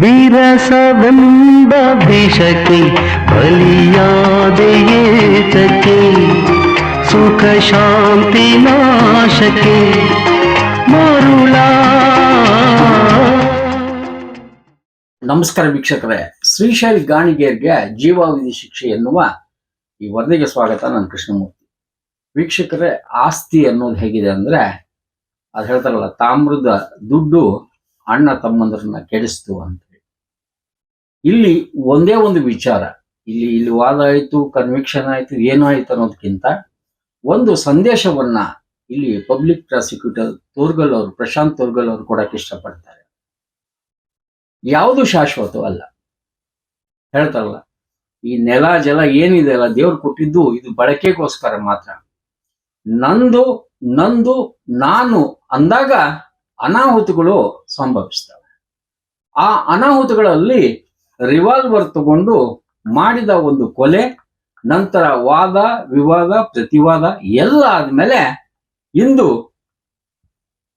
ವಿರಸವೆಂಬ ವಿಷಕ್ಕೆ ಬಲಿಯಾದೆಯೇತಕ್ಕೆ ಸುಖ ಶಾಂತಿ ನಾಶಕ್ಕೆ ಮರುಳ. ನಮಸ್ಕಾರ ವೀಕ್ಷಕರೇ, ಶ್ರೀಶೈಲ್ ಗಾಣಿಗೇರ್ಗೆ ಜೀವಾವಧಿ ಶಿಕ್ಷೆ ಎನ್ನುವ ಈ ವರದಿಗೆ ಸ್ವಾಗತ, ನಾನು ಕೃಷ್ಣಮೂರ್ತಿ. ವೀಕ್ಷಕರೇ, ಆಸ್ತಿ ಅನ್ನೋದು ಹೇಗಿದೆ ಅಂದ್ರೆ, ಅದು ಹೇಳ್ತಾರಲ್ಲ, ತಾಮ್ರದ ದುಡ್ಡು ಅಣ್ಣ ತಮ್ಮಂದ್ರನ್ನ ಕೆಡಿಸ್ತು ಅಂತ. ಇಲ್ಲಿ ಒಂದೇ ಒಂದು ವಿಚಾರ. ಇಲ್ಲಿ ಇಲ್ಲಿ ವಾದ ಆಯಿತು ಕನ್ವಿಕ್ಷನ್ ಆಯಿತು, ಏನೋ ಆಯ್ತು ಅನ್ನೋದಕ್ಕಿಂತ ಒಂದು ಸಂದೇಶವನ್ನ ಇಲ್ಲಿ ಪಬ್ಲಿಕ್ ಪ್ರಾಸಿಕ್ಯೂಟರ್ ತೋರ್ಗಲ್ ಅವರು, ಪ್ರಶಾಂತ್ ತೋರ್ಗಲ್ ಅವರು ಕೊಡಕ್ಕೆ ಇಷ್ಟಪಡ್ತಾರೆ. ಯಾವುದು ಶಾಶ್ವತವಲ್ಲ. ಹೇಳ್ತಾರಲ್ಲ, ಈ ನೆಲ ಜಲ ಏನಿದೆ ಅಲ್ಲ, ದೇವ್ರು ಕೊಟ್ಟಿದ್ದು ಇದು ಬಳಕೆಗೋಸ್ಕರ ಮಾತ್ರ. ನಂದು ನಂದು, ನಾನು ಅಂದಾಗ ಅನಾಹುತಗಳು ಸಂಭವಿಸ್ತವೆ. ಆ ಅನಾಹುತಗಳಲ್ಲಿ ರಿವಾಲ್ವರ್ ತಗೊಂಡು ಮಾಡಿದ ಒಂದು ಕೊಲೆ, ನಂತರ ವಾದ, ವಿವಾದ, ಪ್ರತಿವಾದ ಎಲ್ಲ ಆದ್ಮೇಲೆ ಇಂದು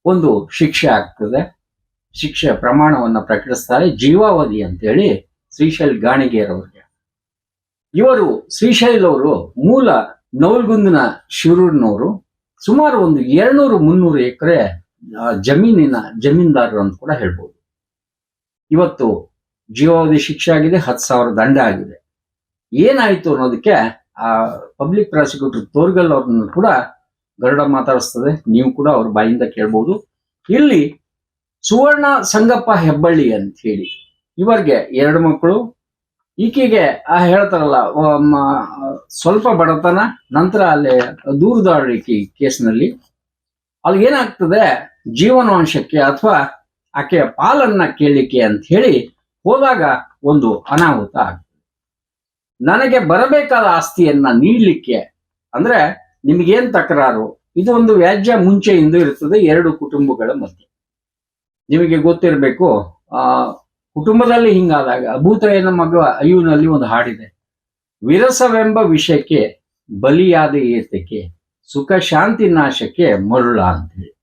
ಒಂದು ಶಿಕ್ಷೆ ಆಗ್ತದೆ. ಶಿಕ್ಷೆ ಪ್ರಮಾಣವನ್ನ ಪ್ರಕಟಿಸ್ತಾರೆ ಜೀವಾವಧಿ ಅಂತೇಳಿ ಶ್ರೀಶೈಲ್ ಗಾಣಿಗೇರವ್ರಿಗೆ. ಇವರು ಶ್ರೀಶೈಲ್ ಅವರು ಮೂಲ ನವಲ್ಗುಂದಿನ ಶಿರೂರಿನವರು. ಸುಮಾರು ಒಂದು ಎರಡ್ನೂರು ಮುನ್ನೂರು ಎಕರೆ ಜಮೀನಿನ ಜಮೀನ್ದಾರರು ಅಂತ ಕೂಡ ಹೇಳ್ಬೋದು. ಇವತ್ತು ಜೀವಾವಧಿ ಶಿಕ್ಷೆ ಆಗಿದೆ, ಹತ್ತು ಸಾವಿರ ದಂಡ ಆಗಿದೆ. ಏನಾಯ್ತು ಅನ್ನೋದಕ್ಕೆ ಆ ಪಬ್ಲಿಕ್ ಪ್ರಾಸಿಕ್ಯೂಟರ್ ತೋರ್ಗಲ್ ಅವ್ರನ್ನ ಕೂಡ ಗರುಡ ಮಾತಾಡಿಸ್ತದೆ. ನೀವು ಕೂಡ ಅವ್ರ ಬಾಯಿಂದ ಕೇಳ್ಬೋದು. ಇಲ್ಲಿ ಸುವರ್ಣ ಸಂಗಪ್ಪ ಹೆಬ್ಬಳ್ಳಿ ಅಂತ ಹೇಳಿ, ಇವರಿಗೆ ಎರಡು ಮಕ್ಕಳು. ಈಕೆಗೆ ಆ ಹೇಳ್ತಾರಲ್ಲ ಸ್ವಲ್ಪ ಬಡತನ, ನಂತರ ಅಲ್ಲಿ ದೂರದಾಳಿಕೆ ಕೇಸ್ನಲ್ಲಿ. ಅಲ್ಲಿ ಏನಾಗ್ತದೆ, ಜೀವನಾಂಶಕ್ಕೆ ಅಥವಾ ಆಕೆಯ ಪಾಲನ್ನ ಕೇಳಿಕೆ ಅಂತ ಹೇಳಿ ಹೋದಾಗ ಒಂದು ಅನಾಹುತ ಆಗ್ತದೆ ನನಗೆ ಬರಬೇಕಾದ ಆಸ್ತಿಯನ್ನ ನೀಡಲಿಕ್ಕೆ ಅಂದ್ರೆ ನಿಮಗೇನ್ ತಕರಾರು? ಇದು ಒಂದು ವ್ಯಾಜ್ಯ ಮುಂಚೆಯಿಂದ ಇರ್ತದೆ ಎರಡು ಕುಟುಂಬಗಳ ಮಧ್ಯೆ. ನಿಮಗೆ ಗೊತ್ತಿರಬೇಕು, ಆ, ಕುಟುಂಬದಲ್ಲಿ ಹಿಂಗಾದಾಗ ಅಭೂತಯ್ಯನ ಮಗ ಅಯ್ಯುನಲ್ಲಿ ಒಂದು ಹಾಡಿದೆ, ವಿರಸವೆಂಬ ವಿಷಯಕ್ಕೆ ಬಲಿಯಾದ ಏತಕ್ಕೆ, ಸುಖ ಶಾಂತಿ ನಾಶಕ್ಕೆ ಮರುಳ ಅಂತೇಳಿ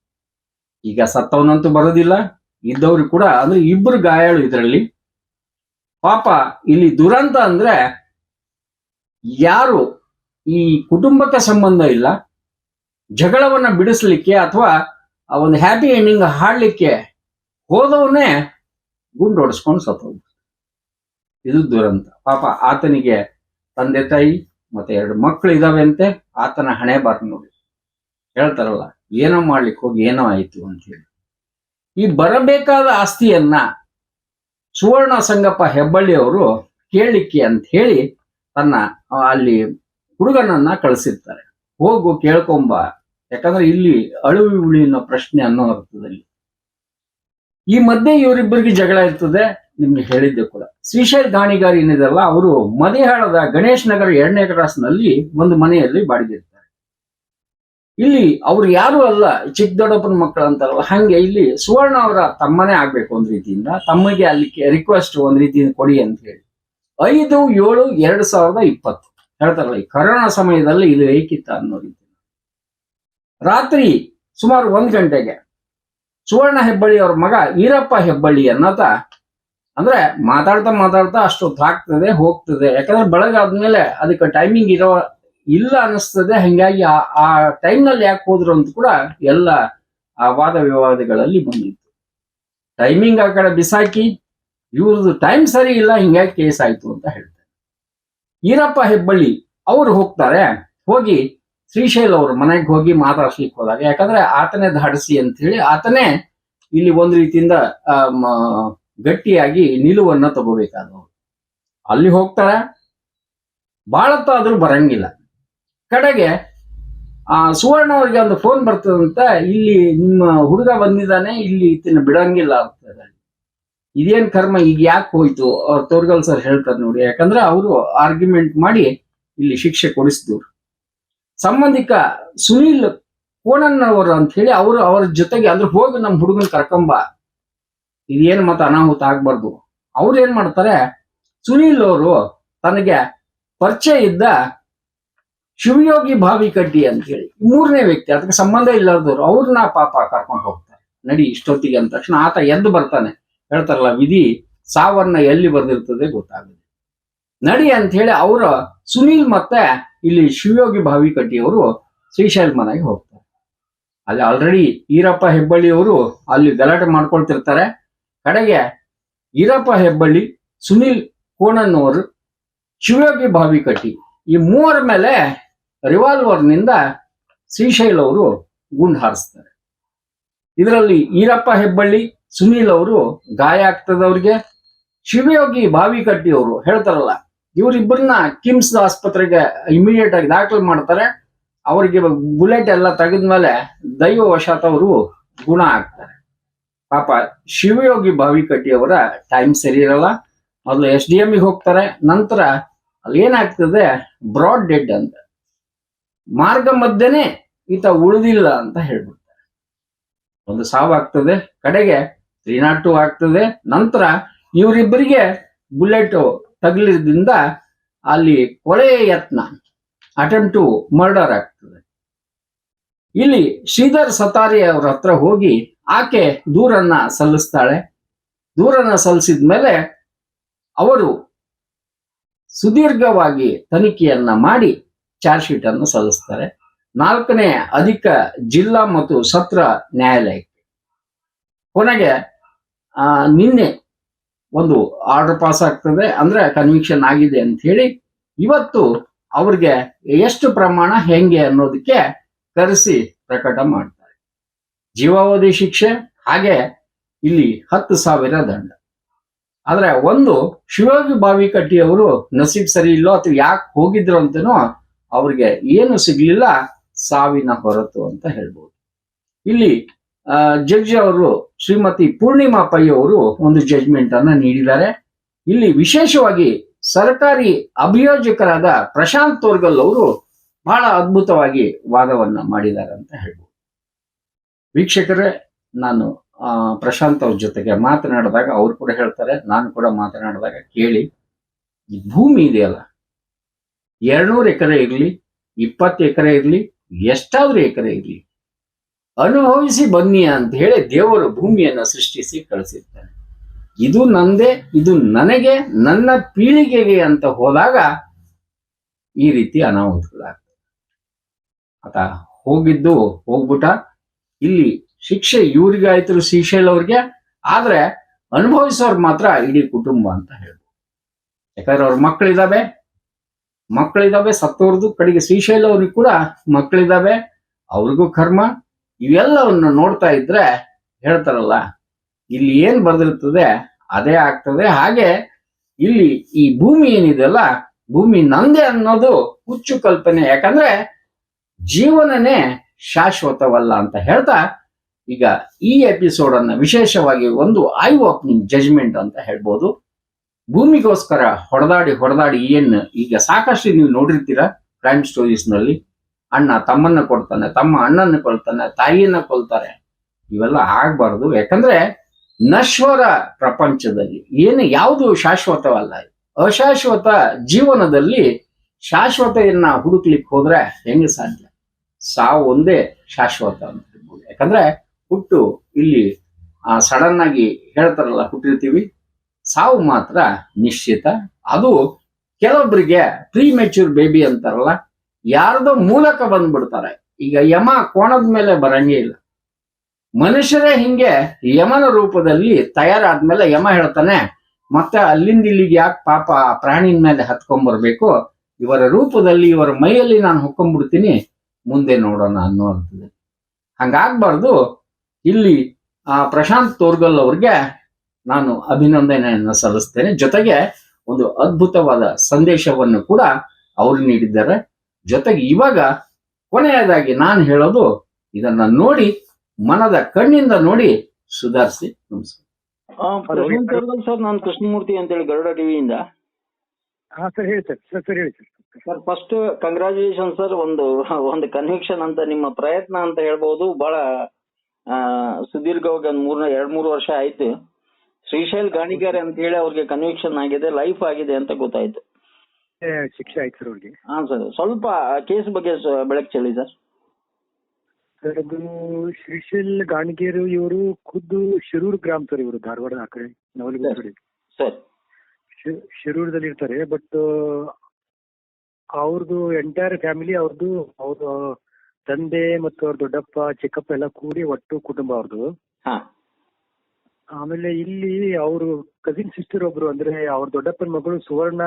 ಈಗ ಸತ್ತವನಂತೂ ಬರೋದಿಲ್ಲ, ಇದ್ದವ್ರು ಕೂಡ, ಅಂದ್ರೆ ಇಬ್ರು ಗಾಯಾಳು ಇದರಲ್ಲಿ. ಪಾಪ ಇಲ್ಲಿ ದುರಂತ ಅಂದ್ರೆ ಯಾರು ಈ ಕುಟುಂಬಕ್ಕೆ ಸಂಬಂಧ ಇಲ್ಲ, ಜಗಳವನ್ನ ಬಿಡಿಸ್ಲಿಕ್ಕೆ ಅಥವಾ ಆ ಒಂದು ಹ್ಯಾಪಿ ಎಂಡಿಂಗ್ ಹಾಡ್ಲಿಕ್ಕೆ ಹೋದವನೇ ಗುಂಡು ಹೊಡೆಸ್ಕೊಂಡು ಸತ್ತೋಗ್ಬಿಟ್ಟ ಇದು ದುರಂತ. ಪಾಪ ಆತನಿಗೆ ತಂದೆ ತಾಯಿ ಮತ್ತೆ ಎರಡು ಮಕ್ಕಳು ಇದಾವೆ ಅಂತೆ ಆತನ ಹಣೆ ಬಾರ್ ನೋಡಿ ಹೇಳ್ತಾರಲ್ಲ, ಏನೋ ಮಾಡ್ಲಿಕ್ಕೆ ಹೋಗಿ ಏನೋ ಆಯ್ತು ಅಂತ ಹೇಳಿ. ಈ ಬರಬೇಕಾದ ಆಸ್ತಿಯನ್ನ ಸುವರ್ಣ ಸಂಗಪ್ಪ ಹೆಬ್ಬಳ್ಳಿ ಅವರು ಕೇಳಲಿಕ್ಕೆ ಅಂತ ಹೇಳಿ ತನ್ನ ಅಲ್ಲಿ ಹುಡುಗನನ್ನ ಕಳಿಸಿರ್ತಾರೆ. ಹೋಗು ಕೇಳ್ಕೊಂಬ. ಯಾಕಂದ್ರೆ ಇಲ್ಲಿ ಅಳುವಿ ಅನ್ನೋ ಪ್ರಶ್ನೆ ಅನ್ನೋ ಅರ್ಥದಲ್ಲಿ. ಈ ಮಧ್ಯೆ ಇವರಿಬ್ಬರಿಗೆ ಜಗಳ ಇರ್ತದೆ. ನಿಮ್ಗೆ ಹೇಳಿದ್ದೆ ಕೂಡ. ಶ್ರೀಶೈಲ್ ಗಾಣಿಗಾರ್ ಏನಿದೆಲ್ಲ ಅವರು ಮದೇಹಾಳದ ಗಣೇಶ್ ನಗರ ಎರಡನೇ ಕ್ರಾಸ್ನಲ್ಲಿ ಒಂದು ಮನೆಯಲ್ಲಿ ಬಾಡಿಗಿರ್ತಾರೆ ಇಲ್ಲಿ ಅವ್ರು ಯಾರು ಅಲ್ಲ, ಚಿಕ್ಕ ದೊಡ್ಡಪ್ಪನ ಮಕ್ಕಳು ಅಂತಾರಲ್ಲ, ಹಂಗೆ ಇಲ್ಲಿ ಸುವರ್ಣ ಅವರ ತಮ್ಮನೇ ಆಗ್ಬೇಕು ಒಂದ್ ರೀತಿಯಿಂದ, ತಮ್ಮಗೆ ಅಲ್ಲಿ ರಿಕ್ವೆಸ್ಟ್ ಒಂದ್ ರೀತಿಯಿಂದ ಕೊಡಿ ಅಂತ ಹೇಳಿ. ಐದು, ಏಳು, ಎರಡ್ ಸಾವಿರದ ಇಪ್ಪತ್ತು. ಹೇಳ್ತಾರಲ್ಲ, ಈ ಕರೋನಾ ಸಮಯದಲ್ಲಿ ಇದು ಏಕಿತ್ತ ಅನ್ನೋ ರೀತಿ. ರಾತ್ರಿ ಸುಮಾರು ಒಂದ್ ಗಂಟೆಗೆ ಸುವರ್ಣ ಹೆಬ್ಬಳ್ಳಿ ಅವ್ರ ಮಗ ಈರಪ್ಪ ಹೆಬ್ಬಳ್ಳಿ ಅನ್ನತ, ಅಂದ್ರೆ ಮಾತಾಡ್ತಾ ಮಾತಾಡ್ತಾ ಅಷ್ಟೊತ್ತು ಆಗ್ತದೆ, ಹೋಗ್ತದೆ. ಯಾಕಂದ್ರೆ ಬೆಳಗಾದ್ಮೇಲೆ ಅದಕ್ಕೆ ಟೈಮಿಂಗ್ ಇರೋ ಇಲ್ಲ ಅನ್ನಿಸ್ತದೆ. ಹಂಗಾಗಿ ಆ ಆ ಟೈಮ್ನಲ್ಲಿ ಯಾಕೆ ಹೋದ್ರು ಅಂತ ಕೂಡ ಎಲ್ಲ, ಆ ವಾದ ವಿವಾದಗಳಲ್ಲಿ ಬಂದಿತ್ತು. ಟೈಮಿಂಗ್ ಆ ಕಡೆ ಬಿಸಾಕಿ, ಇವ್ರದ್ದು ಟೈಮ್ ಸರಿ ಇಲ್ಲ, ಹಿಂಗಾಗಿ ಕೇಸ್ ಆಯ್ತು ಅಂತ ಹೇಳ್ತಾರೆ. ಈರಪ್ಪ ಹೆಬ್ಬಳ್ಳಿ ಅವ್ರು ಹೋಗ್ತಾರೆ. ಹೋಗಿ ಶ್ರೀಶೈಲ್ ಅವ್ರ ಮನೆಗೆ ಹೋಗಿ ಮಾತಾಡ್ಸ್ಲಿಕ್ಕೆ ಹೋದಾಗ, ಯಾಕಂದ್ರೆ ಆತನೇ ಧಾಡಿಸಿ ಅಂತ ಹೇಳಿ ಆತನೇ ಇಲ್ಲಿ ಒಂದು ರೀತಿಯಿಂದ ಗಟ್ಟಿಯಾಗಿ ನಿಲುವನ್ನ ತಗೋಬೇಕಾದವರು. ಅಲ್ಲಿ ಹೋಗ್ತಾರೆ. ಬಾಳತ್ತಾದ್ರೂ ಬರಂಗಿಲ್ಲ. ಕಡೆಗೆ, ಆ, ಸುವರ್ಣ ಅವ್ರಿಗೆ ಒಂದು ಫೋನ್ ಬರ್ತದಂತ ಇಲ್ಲಿ ನಿಮ್ಮ ಹುಡುಗ ಬಂದಿದ್ದಾನೆ, ಇಲ್ಲಿ ಈತನ ಬಿಡಂಗಿಲ್ಲ ಅಂತ. ಇದೇನ್ ಕರ್ಮ? ಈಗ ಯಾಕೆ ಹೋಯ್ತು? ಅವ್ರ ತೋರ್ಗಲ್ ಸರ್ ಹೇಳ್ತಾರೆ ನೋಡಿ. ಯಾಕಂದ್ರೆ ಅವರು ಆರ್ಗ್ಯುಮೆಂಟ್ ಮಾಡಿ ಇಲ್ಲಿ ಶಿಕ್ಷೆ ಕೊಡಿಸಿದ್ರು. ಸಂಬಂಧಿಕ ಸುನೀಲ್ ಕೋಣನ್ನವರು ಅಂತ ಹೇಳಿ ಅವರು ಅವ್ರ ಜೊತೆಗೆ ಅಂದ್ರೆ ಹೋಗಿ ನಮ್ಮ ಹುಡುಗನ್ ಕರ್ಕೊಂಬ. ಇದೇನು ಮತ್ತೆ ಅನಾಹುತ ಆಗ್ಬಾರ್ದು. ಅವ್ರು ಏನ್ ಮಾಡ್ತಾರೆ? ಸುನೀಲ್ ಅವರು ತನಗೆ ಪರಿಚಯ ಇದ್ದ ಶಿವಯೋಗಿ ಭಾವಿ ಕಡ್ಡಿ ಅಂತ ಹೇಳಿ, ಮೂರನೇ ವ್ಯಕ್ತಿ, ಅದಕ್ಕೆ ಸಂಬಂಧ ಇಲ್ಲದವ್ರು ಅವ್ರನ್ನ ಪಾಪ ಕರ್ಕೊಂಡು ಹೋಗ್ತಾರೆ. ನಡಿ ಇಷ್ಟೊತ್ತಿಗೆ ಅಂದ ತಕ್ಷಣ ಆತ ಎದ್ದು ಬರ್ತಾನೆ. ಹೇಳ್ತಾರಲ್ಲ, ವಿಧಿ ಸಾವನ್ನ ಎಲ್ಲಿ ಬರೆದಿರ್ತದೆ ಗೊತ್ತಾಗುತ್ತೆ ನಡಿ ಅಂತ ಹೇಳಿ ಅವರ ಸುನೀಲ್ ಮತ್ತೆ ಇಲ್ಲಿ ಶಿವಯೋಗಿ ಭಾವಿಕಟ್ಟಿ ಅವರು ಶ್ರೀಶೈಲ್ ಮನೆಗೆ ಹೋಗ್ತಾರೆ. ಅಲ್ಲಿ ಆಲ್ರೆಡಿ ಈರಪ್ಪ ಹೆಬ್ಬಳ್ಳಿ ಅವರು ಅಲ್ಲಿ ಗಲಾಟೆ ಮಾಡ್ಕೊಳ್ತಿರ್ತಾರೆ. ಕಡೆಗೆ ಈರಪ್ಪ ಹೆಬ್ಬಳ್ಳಿ, ಸುನೀಲ್ ಕೋಣನ್ನವರು ಶಿವಯೋಗಿ ಭಾವಿಕಟ್ಟಿ ಈ ಮೂವರ ಮೇಲೆ ರಿವಾಲ್ವರ್ನಿಂದ ಶ್ರೀಶೈಲ್ ಅವರು ಗುಂಡು ಹಾರಿಸ್ತಾರೆ. ಇದರಲ್ಲಿ ಈರಪ್ಪ ಹೆಬ್ಬಳ್ಳಿ, ಸುನೀಲ್ ಅವರು ಗಾಯ ಆಗ್ತದೆ ಅವ್ರಿಗೆ ಶಿವಯೋಗಿ ಬಾವಿಕಟ್ಟಿ ಅವರು ಹೇಳ್ತಾರಲ್ಲ, ಇವರಿಬ್ಬರನ್ನ ಕಿಮ್ಸ್ ಆಸ್ಪತ್ರೆಗೆ ಇಮಿಡಿಯೇಟ್ ಆಗಿ ದಾಖಲು ಮಾಡ್ತಾರೆ. ಅವರಿಗೆ ಬುಲೆಟ್ ಎಲ್ಲ ತೆಗೆದ್ಮೇಲೆ ದೈವವಶಾತ್ ಅವರು ಗುಣ ಆಗ್ತಾರೆ. ಪಾಪ ಶಿವಯೋಗಿ ಬಾವಿಕಟ್ಟಿ ಅವರ ಟೈಮ್ ಸರಿ ಇರಲ್ಲ. ಮೊದಲು ಎಸ್ ಡಿ ಎಮ್ಗೆ ಹೋಗ್ತಾರೆ, ನಂತರ ಅಲ್ಲಿ ಏನಾಗ್ತದೆ, ಬ್ರಾಡ್ ಡೆಡ್ ಅಂತ. ಮಾರ್ಗ ಮಧ್ಯನೇ ಈತ ಉಳಿದಿಲ್ಲ ಅಂತ ಹೇಳ್ಬಿಡ್ತಾರೆ. ಒಂದು ಸಾವಾಗ್ತದೆ ಕಡೆಗೆ ತ್ರೀ ನಾಟ್ ಟು ಆಗ್ತದೆ, ನಂತರ ಇವರಿಬ್ಬರಿಗೆ ಬುಲೆಟ್ ತಗಲಿದ್ರಿಂದ ಅಲ್ಲಿ ಕೊಲೆ ಯತ್ನ, ಅಟೆಂಪ್ಟ್ ಟು ಮರ್ಡರ್ ಆಗ್ತದೆ. ಇಲ್ಲಿ ಶ್ರೀಧರ್ ಸತಾರಿ ಅವ್ರ ಹತ್ರ ಹೋಗಿ ಆಕೆ ದೂರನ್ನ ಸಲ್ಲಿಸ್ತಾಳೆ. ದೂರನ್ನ ಸಲ್ಲಿಸಿದ ಮೇಲೆ ಅವರು ಸುದೀರ್ಘವಾಗಿ ತನಿಖೆಯನ್ನ ಮಾಡಿ ಚಾರ್ಜ್ ಶೀಟ್ ಅನ್ನು ಸಲ್ಲಿಸ್ತಾರೆ. ನಾಲ್ಕನೇ ಅಧಿಕ ಜಿಲ್ಲಾ ಮತ್ತು ಸತ್ರ ನ್ಯಾಯಾಲಯಕ್ಕೆ ಕೊನೆಗೆ ನಿನ್ನೆ ಒಂದು ಆರ್ಡರ್ ಪಾಸ್ ಆಗ್ತದೆ, ಅಂದ್ರೆ ಕನ್ವಿಕ್ಷನ್ ಆಗಿದೆ ಅಂತ ಹೇಳಿ, ಇವತ್ತು ಅವ್ರಿಗೆ ಎಷ್ಟು ಪ್ರಮಾಣ ಹೆಂಗೆ ಅನ್ನೋದಕ್ಕೆ ಕರೆಸಿ ಪ್ರಕಟ ಮಾಡ್ತಾರೆ. ಜೀವಾವಧಿ ಶಿಕ್ಷೆ, ಹಾಗೆ ಇಲ್ಲಿ ಹತ್ತು ಸಾವಿರ ದಂಡ. ಆದ್ರೆ ಒಂದು ಶಿವಯೋಗಿ ಬಾವಿಕಟ್ಟಿ ಅವರು ನಸೀಬ್ ಸರಿ ಇಲ್ಲೋ ಅಥವಾ ಯಾಕೆ ಹೋಗಿದ್ರು ಅಂತನೋ ಅವ್ರಿಗೆ ಏನು ಸಿಗ್ಲಿಲ್ಲ, ಸಾವಿನ ಹೊರತು ಅಂತ ಹೇಳ್ಬೋದು. ಇಲ್ಲಿ ಜಡ್ಜ್ ಅವರು, ಶ್ರೀಮತಿ ಪೂರ್ಣಿಮಾ ಪೈ ಅವರು ಒಂದು ಜಡ್ಜ್ಮೆಂಟ್ ಅನ್ನ ನೀಡಿದ್ದಾರೆ. ಇಲ್ಲಿ ವಿಶೇಷವಾಗಿ ಸರ್ಕಾರಿ ಅಭಿಯೋಜಕರಾದ ಪ್ರಶಾಂತ್ ತೋರ್ಗಲ್ ಅವರು ಬಹಳ ಅದ್ಭುತವಾಗಿ ವಾದವನ್ನ ಮಾಡಿದ್ದಾರೆ ಅಂತ ಹೇಳ್ಬೋದು. ವೀಕ್ಷಕರೇ, ನಾನು ಪ್ರಶಾಂತ್ ಅವ್ರ ಜೊತೆಗೆ ಮಾತನಾಡಿದಾಗ ಅವ್ರು ಕೂಡ ಹೇಳ್ತಾರೆ, ನಾನು ಕೂಡ ಮಾತನಾಡಿದಾಗ ಕೇಳಿ ಭೂಮಿ ಇದೆಯಲ್ಲ ಎರಡ್ನೂರು ಎಕರೆ ಇರಲಿ, ಇಪ್ಪತ್ತು ಎಕರೆ ಇರಲಿ, ಎಷ್ಟಾದ್ರೂ ಎಕರೆ ಇರಲಿ. ಅನುಭವಿಸಿ ಬನ್ನಿ ಅಂತ ಹೇಳಿ ದೇವರು ಭೂಮಿಯನ್ನು ಸೃಷ್ಟಿಸಿ ಕಳಿಸಿರ್ತಾನೆ. ಇದು ನಂದೇ, ಇದು ನನಗೆ, ನನ್ನ ಪೀಳಿಗೆಗೆ ಅಂತ ಹೋದಾಗ ಈ ರೀತಿ ಅನಾಹುತಗಳಾಗ್ತದೆ ಆತ ಹೋಗಿದ್ದು, ಹೋಗ್ಬಿಟ್ಟ. ಇಲ್ಲಿ ಶಿಕ್ಷೆ ಇವ್ರಿಗೆ ಆಯ್ತು ಶ್ರೀಶೈಲ್ ಅವ್ರಿಗೆ. ಆದ್ರೆ ಅನುಭವಿಸೋರ್ ಮಾತ್ರ ಇಡೀ ಕುಟುಂಬ ಅಂತ ಹೇಳ್ಬೋದು. ಯಾಕಂದ್ರೆ ಅವ್ರ ಮಕ್ಕಳಿದಾವೆ ಮಕ್ಕಳಿದಾವೆ, ಸತ್ತೋರ್ದು, ಕಡೆಗೆ ಶ್ರೀಶೈಲ ಅವ್ರಿಗೆ ಕೂಡ ಮಕ್ಕಳಿದಾವೆ, ಅವ್ರಿಗೂ ಕರ್ಮ. ಇವೆಲ್ಲವನ್ನ ನೋಡ್ತಾ ಇದ್ರೆ ಹೇಳ್ತಾರಲ್ಲ, ಇಲ್ಲಿ ಏನ್ ಬರ್ದಿರ್ತದೆ ಅದೇ ಆಗ್ತದೆ. ಹಾಗೆ ಇಲ್ಲಿ ಈ ಭೂಮಿ ಏನಿದೆಯಲ್ಲ ಭೂಮಿ ನಂದೇ ಅನ್ನೋದು ಹುಚ್ಚು ಕಲ್ಪನೆ. ಯಾಕಂದ್ರೆ ಜೀವನನೇ ಶಾಶ್ವತವಲ್ಲ ಅಂತ ಹೇಳ್ತಾ, ಈಗ ಈ ಎಪಿಸೋಡ್ ಅನ್ನ ವಿಶೇಷವಾಗಿ ಒಂದು ಐ ಓಪನಿಂಗ್ ಜಜ್ಮೆಂಟ್ ಅಂತ ಹೇಳ್ಬೋದು. ಭೂಮಿಗೋಸ್ಕರ ಹೊಡೆದಾಡಿ ಹೊಡೆದಾಡಿ ಏನ್ ಈಗ ಸಾಕಷ್ಟು ನೀವು ನೋಡಿರ್ತೀರ ಕ್ರೈಮ್ ಸ್ಟೋರೀಸ್ನಲ್ಲಿ? ಅಣ್ಣ ತಮ್ಮನ್ನ ಕೊಡ್ತಾನೆ, ತಮ್ಮ ಅಣ್ಣನ ಕೊಲ್ತಾನೆ, ತಾಯಿಯನ್ನ ಕೊಲ್ತಾರೆ. ಇವೆಲ್ಲ ಆಗ್ಬಾರ್ದು. ಯಾಕಂದ್ರೆ ನಶ್ವರ ಪ್ರಪಂಚದಲ್ಲಿ ಏನು ಯಾವುದು ಶಾಶ್ವತವಲ್ಲ, ಅಶಾಶ್ವತ ಜೀವನದಲ್ಲಿ ಶಾಶ್ವತೆಯನ್ನ ಹುಡುಕ್ಲಿಕ್ಕೆ ಹೋದ್ರೆ ಹೆಂಗೆ ಸಾಧ್ಯ? ಸಾವು ಒಂದೇ ಶಾಶ್ವತ ಅಂತ ಹೇಳ್ಬೋದು. ಯಾಕಂದ್ರೆ ಹುಟ್ಟು ಇಲ್ಲಿ ಸಡನ್ ಆಗಿ ಹೇಳ್ತಾರಲ್ಲ, ಹುಟ್ಟಿರ್ತೀವಿ. ಸಾವು ಮಾತ್ರ ನಿಶ್ಚಿತ. ಅದು ಕೆಲವೊಬ್ಬರಿಗೆ ಪ್ರೀ ಮೆಚ್ಯೂರ್ ಬೇಬಿ ಅಂತಾರಲ್ಲ, ಯಾರ್ದೋ ಮೂಲಕ ಬಂದ್ಬಿಡ್ತಾರೆ. ಈಗ ಯಮ ಕೋಣದ ಮೇಲೆ ಬರಂಗೇ ಇಲ್ಲ. ಮನುಷ್ಯರೇ ಹಿಂಗೆ ಯಮನ ರೂಪದಲ್ಲಿ ತಯಾರಾದ್ಮೇಲೆ ಯಮ ಹೇಳ್ತಾನೆ, ಮತ್ತೆ ಅಲ್ಲಿಂದ ಇಲ್ಲಿಗೆ ಯಾಕೆ ಪಾಪ ಪ್ರಾಣಿನ ಮೇಲೆ ಹತ್ಕೊಂಡ್ಬರ್ಬೇಕು ಇವರ ರೂಪದಲ್ಲಿ, ಇವರ ಮೈಯಲ್ಲಿ ನಾನು ಹೊಕ್ಕೊಂಡ್ಬಿಡ್ತೀನಿ, ಮುಂದೆ ನೋಡೋಣ ಅನ್ನೋ ಅರ್ಥದಲ್ಲಿ ಹಂಗಾಗ್ಬಾರ್ದು. ಇಲ್ಲಿ ಆ ಪ್ರಶಾಂತ್ ತೋರ್ಗಲ್ ಅವ್ರಿಗೆ ನಾನು ಅಭಿನಂದನೆಯನ್ನು ಸಲ್ಲಿಸ್ತೇನೆ. ಜೊತೆಗೆ ಒಂದು ಅದ್ಭುತವಾದ ಸಂದೇಶವನ್ನು ಕೂಡ ಅವರು ನೀಡಿದ್ದಾರೆ. ಜೊತೆಗೆ ಇವಾಗ ಕೊನೆಯದಾಗಿ ನಾನು ಹೇಳೋದು ಇದನ್ನ ನೋಡಿ ಮನದ ಕಣ್ಣಿಂದ ನೋಡಿ ಸುಧಾರಿಸಿ. ನಮಸ್ಕಾರ. ಸರ್ ನಾನು ಕೃಷ್ಣಮೂರ್ತಿ ಅಂತೇಳಿ ಗರುಡ ಟಿವಿಯಿಂದ. ಹಾ ಸರ್ ಹೇಳಿ ಸರ್. ಸರ್ ಸರ್ ಹೇಳಿ sir. Sir first congratulation sir. ಒಂದು ಒಂದು ಕನ್ವಿಕ್ಷನ್ ಅಂತ ನಿಮ್ಮ ಪ್ರಯತ್ನ ಅಂತ ಹೇಳ್ಬೋದು. ಬಹಳ ಆ, ಸುದೀರ್ಘವಾಗಿ ಒಂದು ಮೂರ್ನ ಎರಡ್ ಮೂರು ವರ್ಷ ಆಯ್ತು. ಶ್ರೀಶೈಲ್ ಗಾಣಿಗಾರೆ ಅಂತ ಹೇಳಿ ಅವ್ರಿಗೆ ಕನ್ವಿಕ್ಷನ್ ಆಗಿದೆ ಲೈಫ್ ಆಗಿದೆ ಅಂತ ಗೊತ್ತಾಯ್ತು. ಶಿಕ್ಷೆ ಆಯ್ತು ಸರ್ ಅವ್ರಿಗೆ. ಹಾ ಸರ್ ಸ್ವಲ್ಪ ಕೇಸ್ ಬಗ್ಗೆ ಸ- ಬೆಳಕು ಚೆಲ್ಲಿ ಸರ್ ಸರ್ ಅದು ಶ್ರೀಶೈಲ್ ಗಾಣಿಗೇರು ಇವರು ಖುದ್ದು ಶಿರೂರ್ ಗ್ರಾಮ ಸರ್ ಇವರು ಧಾರವಾಡ ಆ ಕಡೆ ನವಲಗುಂದ ಕಡೆ ಸರ್ ಶಿ- ಶಿರೂರದಲ್ಲಿ ಇರ್ತಾರೆ ಬಟ್ ಅವ್ರದ್ದು ಎಂಟೈರ್ ಫ್ಯಾಮಿಲಿ ಅವ್ರದ್ದು ಅವ್ರ ತಂದೆ ಮತ್ತು ಅವ್ರ ದೊಡ್ಡಪ್ಪ ಚಿಕ್ಕಪ್ಪ ಎಲ್ಲ ಕೂಡಿ ಒಟ್ಟು ಕುಟುಂಬ ಅವ್ರದ್ದು ಹಾ. ಆಮೇಲೆ ಇಲ್ಲಿ ಅವರು ಕಸಿನ್ ಸಿಸ್ಟರ್ ಒಬ್ರು ಅಂದ್ರೆ ಅವ್ರ ದೊಡ್ಡಪ್ಪನ ಮಗಳು ಸುವರ್ಣ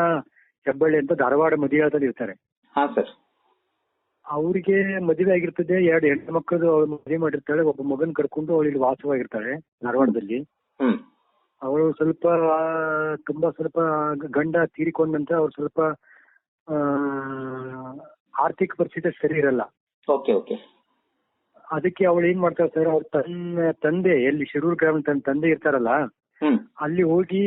ಹೆಬ್ಬಳ್ಳಿ ಅಂತ ಧಾರವಾಡ ಮದಿಯಾದಲ್ಲಿ ಇರ್ತಾರೆ. ಹಾ ಸರ್ ಅವ್ರಿಗೆ ಮದುವೆ ಆಗಿರ್ತದೆ ಎರಡು ಹೆಣ್ಣು ಮಕ್ಕಳು ಅವ್ರು ಮದುವೆ ಮಾಡಿರ್ತಾಳೆ ಒಬ್ಬ ಮಗನ್ ಕರ್ಕೊಂಡು ಅವಳು ಇಲ್ಲಿ ವಾಸವಾಗಿರ್ತಾಳೆ ಧಾರವಾಡದಲ್ಲಿ. ಹ್ಮ್. ಅವಳು ಸ್ವಲ್ಪ ತುಂಬಾ ಸ್ವಲ್ಪ ಗಂಡ ತೀರಿಕೊಂಡ ನಂತರ ಅವ್ರು ಸ್ವಲ್ಪ ಆ, ಆರ್ಥಿಕ ಪರಿಸ್ಥಿತಿ ಸರಿ ಇರಲ್ಲ. Okay okay. ಅದಕ್ಕೆ ಅವಳು ಏನ್ ಮಾಡ್ತಾಳೆ ಸರ್ ಅವ್ರ ತನ್ನ ತಂದೆ ಎಲ್ಲಿ ಶಿರೂರ್ ಗ್ರಾಮ ತನ್ನ ತಂದೆ ಇರ್ತಾರಲ್ಲ ಅಲ್ಲಿ ಹೋಗಿ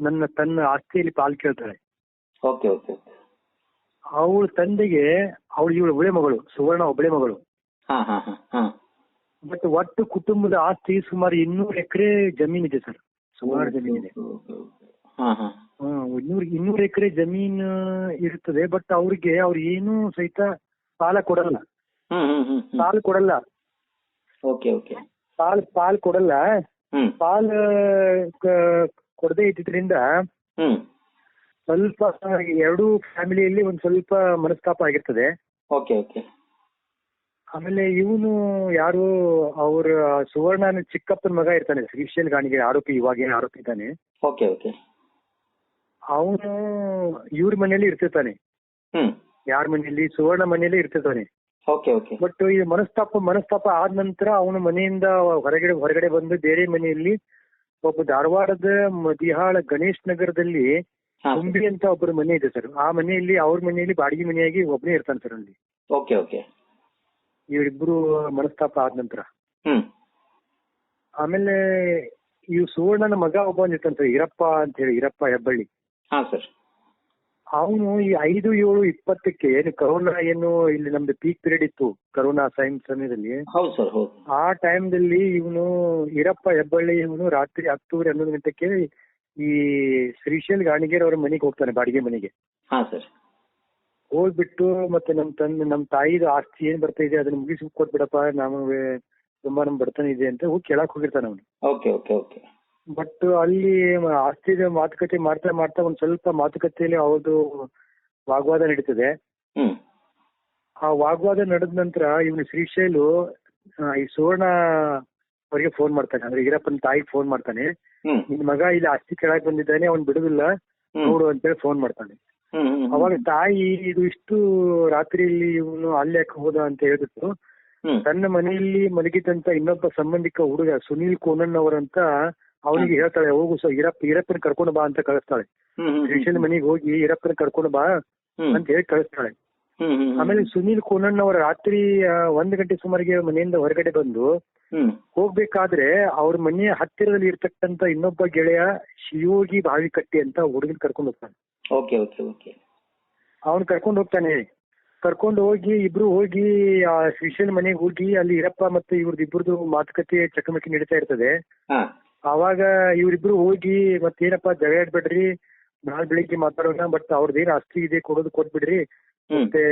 ನನ್ನ ತನ್ನ ಆಸ್ತಿಯಲ್ಲಿ ಪಾಲ್ ಕೇಳ್ತಾಳೆ. Okay okay okay. ಅವಳ ತಂದೆಗೆ ಅವಳು ಇವಳು ಒಳ್ಳೆ ಮಗಳು ಸುವರ್ಣ ಒಬ್ಬಳೆ ಮಗಳು. ಬಟ್ ಒಟ್ಟು ಕುಟುಂಬದ ಆಸ್ತಿ ಸುಮಾರು ಇನ್ನೂರು ಎಕರೆ ಜಮೀನಿದೆ ಸರ್ ಸುಮಾರು ಜಮೀನಿದೆ ಇನ್ನೂರು ಇನ್ನೂರು ಎಕರೆ ಜಮೀನು ಇರ್ತದೆ ಬಟ್ ಅವ್ರಿಗೆ ಅವ್ರು ಏನು ಸಹಿತ ಸಾಲ ಕೊಡಲ್ಲ. ಹ್ಮ್ ಹ್ಮ್ ಹ್ಮ್ ಹ್ಮ್. ಕೊಡಲ್ಲ. Okay okay. ಪಾಲ್ ಪಾಲ್ ಕೊಡಲ್ಲ. ಪಾಲ್ ಕೊಡದೇ ಇದ್ದಿದ್ರಿಂದ ಸ್ವಲ್ಪ ಎರಡು ಫ್ಯಾಮಿಲಿಯಲ್ಲಿ ಒಂದ್ ಸ್ವಲ್ಪ ಮನಸ್ತಾಪ ಆಗಿರ್ತದೆ. Okay okay. ಆಮೇಲೆ ಇವನು ಯಾರು ಅವ್ರ ಸುವರ್ಣನ ಚಿಕ್ಕಪ್ಪನ ಮಗ ಇರ್ತಾನೆ ಶ್ರೀಶೈಲ್ ಗಾಣಿಗೆ ಆರೋಪಿ ಇವಾಗ ಏನ್ ಆರೋಪಿ ಇದ್ದಾನೆ. Okay okay. ಅವನು ಇವ್ರ ಮನೆಯಲ್ಲಿ ಇರ್ತಿರ್ತಾನೆ. ಯಾರ ಮನೆಯಲ್ಲಿ? ಸುವರ್ಣ ಮನೆಯಲ್ಲಿ ಇರ್ತಿರ್ತಾನೆ. ಬಟ್ ಈ ಮನಸ್ತಾಪ ಮನಸ್ತಾಪ ಆದ ನಂತರ ಅವನು ಮನೆಯಿಂದ ಹೊರಗಡೆ ಹೊರಗಡೆ ಬಂದು ಬೇರೆ ಮನೆಯಲ್ಲಿ ಒಬ್ಬ ಧಾರವಾಡದ ಮದಿಹಾಳ ಗಣೇಶ್ ನಗರದಲ್ಲಿ ತುಂಬಿ ಅಂತ ಒಬ್ಬರ ಮನೆ ಇದೆ ಸರ್ ಆ ಮನೆಯಲ್ಲಿ ಅವ್ರ ಮನೆಯಲ್ಲಿ ಬಾಡಿಗೆ ಮನೆಯಾಗಿ ಒಬ್ಬನೇ ಇರ್ತಾನೆ ಸರ್ ಅಲ್ಲಿ. ಓಕೆ ಓಕೆ ಇವರಿಬ್ರು ಮನಸ್ತಾಪ ಆದ ನಂತರ. ಆಮೇಲೆ ಇವ್ ಸುವರ್ಣನ ಮಗ ಒಬ್ಬ ಇರ್ತಾನೆ ಸರ್ ಈರಪ್ಪ ಅಂತ ಹೇಳಿ ಇರಪ್ಪ ಹೆಬ್ಬಳ್ಳಿ. ಹಾ ಸರ್ ಅವನು ಈ ಐದು ಏಳು ಇಪ್ಪತ್ತಕ್ಕೆ ಏನು ಕರೋನಾ ಏನು ಇಲ್ಲಿ ನಮ್ದು ಪೀಕ್ ಪೀರಿಯಡ್ ಇತ್ತು ಕರೋನಾ ಸೈನ್ಸ್ ಸಮಯದಲ್ಲಿ. ಹೌದು ಸರ್ ಹೌದು. ಆ ಟೈಮ್ದಲ್ಲಿ ಇವನು ಈರಪ್ಪ ಹೆಬ್ಬಳ್ಳಿ ಇವನು ರಾತ್ರಿ ಹತ್ತೂವರೆ ಹನ್ನೊಂದು ಗಂಟೆಗೆ ಈ ಶ್ರೀಶೈಲ್ ಗಾಣಿಗೇರ್ ಅವರ ಮನೆಗೆ ಹೋಗ್ತಾನೆ ಬಾಡಿಗೆ ಮನೆಗೆ. ಹಾ ಸರ್. ಹೋಗ್ಬಿಟ್ಟು ಮತ್ತೆ ನಮ್ ತಂದೆ ನಮ್ ತಾಯಿದು ಆಸ್ತಿ ಏನ್ ಬರ್ತಾ ಇದೆ ಅದನ್ನ ಮುಗಿಸಿ ಕೊಟ್ಬಿಡಪ್ಪ ನಾವು ತುಂಬಾ ನಮ್ ಬಡತನ ಇದೆ ಅಂತ ಹೋಗಿ ಕೇಳಕ್ ಹೋಗಿರ್ತಾನೆ ಅವನು. Okay okay okay. ಬಟ್ ಅಲ್ಲಿ ಆಸ್ತಿದ ಮಾತುಕತೆ ಮಾಡ್ತಾ ಮಾಡ್ತಾ ಒಂದ್ ಸ್ವಲ್ಪ ಮಾತುಕತೆಯಲ್ಲಿ ಅವ್ರದ್ದು ವಾಗ್ವಾದ ನಡೀತದೆ. ಹ್ಮ್. ಆ ವಾಗ್ವಾದ ನಡೆದ ನಂತರ ಇವನು ಶ್ರೀಶೈಲು ಆ, ಈ ಸುವರ್ಣ ಅವರಿಗೆ ಫೋನ್ ಮಾಡ್ತಾನೆ. ಅಂದ್ರೆ ಈರಪ್ಪನ ತಾಯಿ ಫೋನ್ ಮಾಡ್ತಾನೆ. ಹ್ಮ್. ನಿನ್ ಮಗ ಇಲ್ಲಿ ಆಸ್ತಿ ಕೆಳಗ್ ಬಂದಿದ್ದಾನೆ ಅವನ್ ಬಿಡುದಿಲ್ಲ. ಹ್ಮ್. ನೋಡು ಅಂತೇಳಿ ಫೋನ್ ಮಾಡ್ತಾನೆ. ಹ್ಮ್ ಹ್ಮ್ ಅವಾಗ ತಾಯಿ ಇದು ಇಷ್ಟು ರಾತ್ರಿಯಲ್ಲಿ ಇವನು ಅಲ್ಲಿ ಯಾಕೆ ಹೋದ ಅಂತ ಹೇಳಿದ್ರು ಹ್ಮ್. ತನ್ನ ಮನೆಯಲ್ಲಿ ಮಲಗಿದಂತ ಇನ್ನೊಬ್ಬ ಸಂಬಂಧಿಕ ಹುಡುಗ ಸುನೀಲ್ ಕೋನನ್ ಅವರಂತ ಅವನಿಗೆ ಹೇಳ್ತಾಳೆ ಹೋಗು ಸೊ ಈರಪ್ಪ ಈರಪ್ಪನ ಕರ್ಕೊಂಡು ಬಾ ಅಂತ ಕಳಿಸ್ತಾಳೆ. ಶಿಕ್ಷಣ ಮನೆಗೆ ಹೋಗಿ ಈರಪ್ಪನ ಕರ್ಕೊಂಡು ಬಾ ಅಂತ ಹೇಳಿ ಕಳಿಸ್ತಾಳೆ. ಆಮೇಲೆ ಸುನೀಲ್ ಕೋನನ್ ಅವರ ರಾತ್ರಿ ಒಂದ್ ಗಂಟೆ ಸುಮಾರಿಗೆ ಮನೆಯಿಂದ ಹೊರಗಡೆ ಬಂದು ಹೋಗ್ಬೇಕಾದ್ರೆ ಅವ್ರ ಮನೆಯ ಹತ್ತಿರದಲ್ಲಿ ಇರ್ತಕ್ಕಂತ ಇನ್ನೊಬ್ಬ ಗೆಳೆಯ ಶಿವೋಗಿ ಬಾವಿಕಟ್ಟಿ ಅಂತ ಹುಡುಗನ್ ಕರ್ಕೊಂಡು ಹೋಗ್ತಾನೆ. Okay okay okay. ಅವ್ನ್ ಕರ್ಕೊಂಡು ಹೋಗ್ತಾನೆ. ಕರ್ಕೊಂಡು ಹೋಗಿ ಇಬ್ರು ಹೋಗಿ ಆ ಶ್ರೀಶೈಲ್ ಮನೆಗೆ ಹೋಗಿ ಅಲ್ಲಿ ಇರಪ್ಪ ಮತ್ತೆ ಇವ್ರದ್ದು ಇಬ್ಬರದು ಮಾತುಕತೆ ಚಕಮಕಿ ನಡೀತಾ ಇರ್ತದೆ. ಅವಾಗ ಇವರಿಬ್ರು ಹೋಗಿ ಮತ್ತೇನಪ್ಪ ಜಗಳ ಇಡ್ಬೇಡ್ರಿ ನಾಳೆ ಬೆಳಿಗ್ಗೆ ಮಾತಾಡೋಣ ಬಟ್ ಅವ್ರದ್ದೇನ್ ಅಸ್ತಿ ಇದೆ ಕೊಡೋದು ಕೊಟ್ಬಿಡ್ರಿ ಮತ್ತೆ